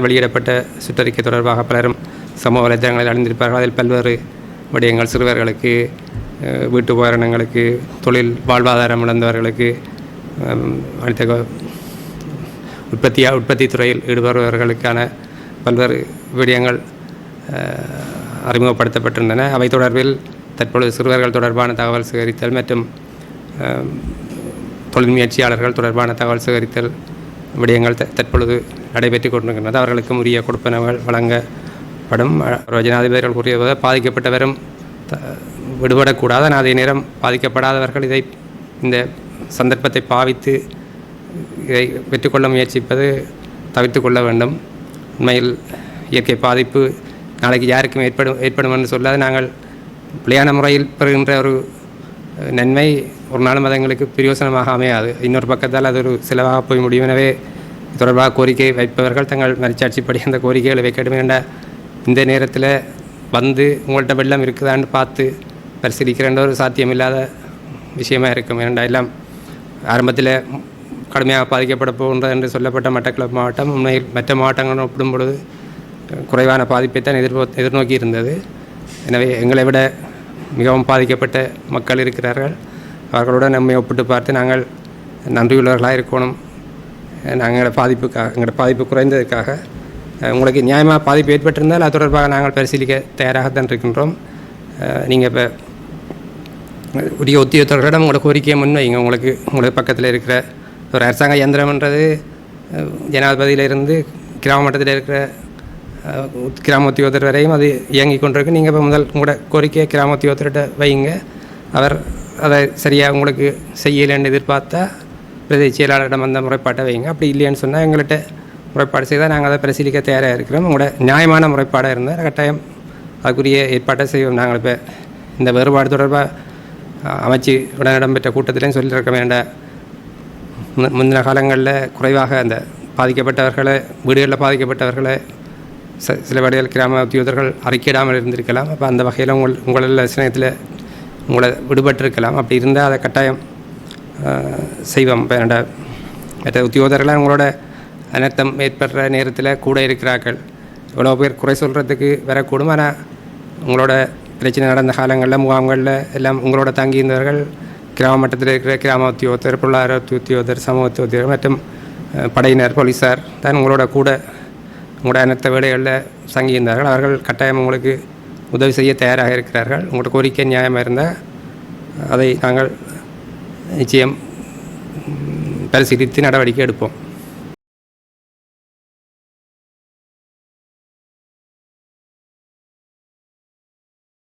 வெளியிடப்பட்ட சுற்றறிக்கை தொடர்பாக பலரும் சமூக வலைதளங்களில் அணிந்திருப்பார்கள். அதில் பல்வேறு விடயங்கள் சிறுவர்களுக்கு வீட்டு உபகரணங்களுக்கு தொழில் வாழ்வாதாரம் இழந்தவர்களுக்கு அடுத்த கொ- உற்பத்தி துறையில் ஈடுபடுபவர்களுக்கான பல்வேறு விடயங்கள் அறிமுகப்படுத்தப்பட்டிருந்தன. அவை தொடர்பில் தற்பொழுது சிறுவர்கள் தொடர்பான தகவல் சேகரித்தல் மற்றும் தொழில் முயற்சியாளர்கள் தொடர்பான தகவல் சேகரித்தல் விடயங்கள் த- தற்பொழுது நடைபெற்று கொண்டிருக்கின்றது. அவர்களுக்கும் உரிய கொடுப்பனவுகள் வழங்கப்படும். அஹ், ஜனாதிபதிகள் கூறியது பாதிக்கப்பட்டவரும் த- விடுபடக்கூடாது. ஆனால் அதே நேரம் பாதிக்கப்படாதவர்கள் இதை இந்த சந்தர்ப்பத்தை பாவித்து இதை பெற்றுக்கொள்ள முயற்சிப்பது தவிர்த்து கொள்ள வேண்டும். உண்மையில் இயற்கை பாதிப்பு நாளைக்கு யாருக்கும் ஏற்படும் ஏற்படும் என்று சொல்லாது. நாங்கள் பிழையான முறையில் பெறுகின்ற ஒரு நன்மை ஒரு நாள் மதங்களுக்கு பிரயோசனமாக அமையாது. இன்னொரு பக்கத்தால் அது ஒரு செலவாக போய் முடியும். எனவே தொடர்பாக கோரிக்கை வைப்பவர்கள் தங்கள் மறுச்சாட்சிப்படி அந்த கோரிக்கைகளை வைக்கணும் வேண்ட இந்த நேரத்தில் வந்து உங்கள்கிட்ட வெள்ளம் இருக்குதான்னு பார்த்து பரிசீலிக்கிறன்ற ஒரு சாத்தியமில்லாத விஷயமாக இருக்கும். ஏனென்றால் எல்லாம் ஆரம்பத்தில் கடுமையாக பாதிக்கப்பட போகின்றது என்று சொல்லப்பட்ட மட்டக்களப்பு மாவட்டம் உண்மையில் மற்ற மாவட்டங்களுடன் ஒப்பிடும் பொழுது குறைவான குறைவான பாதிப்பைத்தான் எதிர்போ எதிர்நோக்கி இருந்தது எனவே எங்களை விட மிகவும் பாதிக்கப்பட்ட மக்கள் இருக்கிறார்கள். அவர்களுடன் நம்மை ஒப்பிட்டு பார்த்து நாங்கள் நன்றியுள்ளவர்களாக இருக்கணும். நாங்களோட பாதிப்புக்காக எங்களோட பாதிப்பு குறைந்ததுக்காக உங்களுக்கு நியாயமாக பாதிப்பு ஏற்பட்டிருந்தால் அது தொடர்பாக நாங்கள் பரிசீலிக்க தயாராகத்தான் இருக்கின்றோம். நீங்கள் இப்போ உரிய உத்தியோகத்தர்களிடம் உங்களோட கோரிக்கையை முன்வைங்க உங்களுக்கு உங்களுக்கு பக்கத்தில் இருக்கிற ஒரு அரசாங்க இயந்திரம்ன்றது ஜனாதிபதியில் ஜனாதிபதியிலிருந்து கிராம மட்டத்தில் இருக்கிற கிராமத்தியோதர் வரையும் அது இயங்கி கொண்டிருக்கு நீங்கள் இப்போ முதல் உங்களோட கோரிக்கையை கிராமத்தியோதர்கிட்ட வைங்க. அவர் அதை சரியாக உங்களுக்கு செய்யலைன்னு எதிர்பார்த்தா பிரதி செயலாளரிடம் அந்த முறைப்பாட்டை வைங்க. அப்படி இல்லைன்னு சொன்னால் எங்கள்கிட்ட முறைப்பாடு செய்தால் நாங்கள் அதை பரிசீலிக்க தயாராக இருக்கிறோம். உங்களோட நியாயமான முறைப்பாடாக இருந்தால் கட்டாயம் அதுக்குரிய ஏற்பாட்டை செய்வோம். நாங்கள் இப்போ இந்த வேறுபாடு தொடர்பாக அமைச்சு உடன் இடம்பெற்ற கூட்டத்திலையும் சொல்லியிருக்க வேண்டாம் முந்தின காலங்களில் குறைவாக அந்த பாதிக்கப்பட்டவர்களை வீடுகளில் பாதிக்கப்பட்டவர்களை ச சில வேளைகள் கிராம உத்தியோகர்கள் அறிக்கையிடாமல் இருந்திருக்கலாம். அப்போ அந்த வகையில் உங்கள் உங்களில் சிநேகத்தில் உங்களை விடுபட்டிருக்கலாம். அப்படி இருந்தால் அதை கட்டாயம் செய்வோம். இப்போ என்னோட மற்ற உத்தியோகர்களாக உங்களோட அனர்த்தம் ஏற்படுற நேரத்தில் கூட இருக்கிறார்கள். இவ்வளோ பேர் குறை சொல்கிறதுக்கு வரக்கூடும். ஆனால் உங்களோட பிரச்சனை நடந்த காலங்களில் முகாம்களில் எல்லாம் உங்களோட தங்கியிருந்தவர்கள் கிராம மட்டத்தில் இருக்கிற கிராம உத்தியோகத்தர் பொருளாதார உத்தியோகத்தர் சமூக உத்தியோகத்தர் மற்றும் படையினர் போலீஸார் தான் உங்களோட கூட உங்களோட அனைத்த வேலைகளில் சங்கியிருந்தார்கள். அவர்கள் கட்டாயம் உங்களுக்கு உதவி செய்ய தயாராக இருக்கிறார்கள். உங்களோட கோரிக்கை நியாயமாக இருந்தால் அதை நாங்கள் நிச்சயம் பரிசீலித்து நடவடிக்கை எடுப்போம்.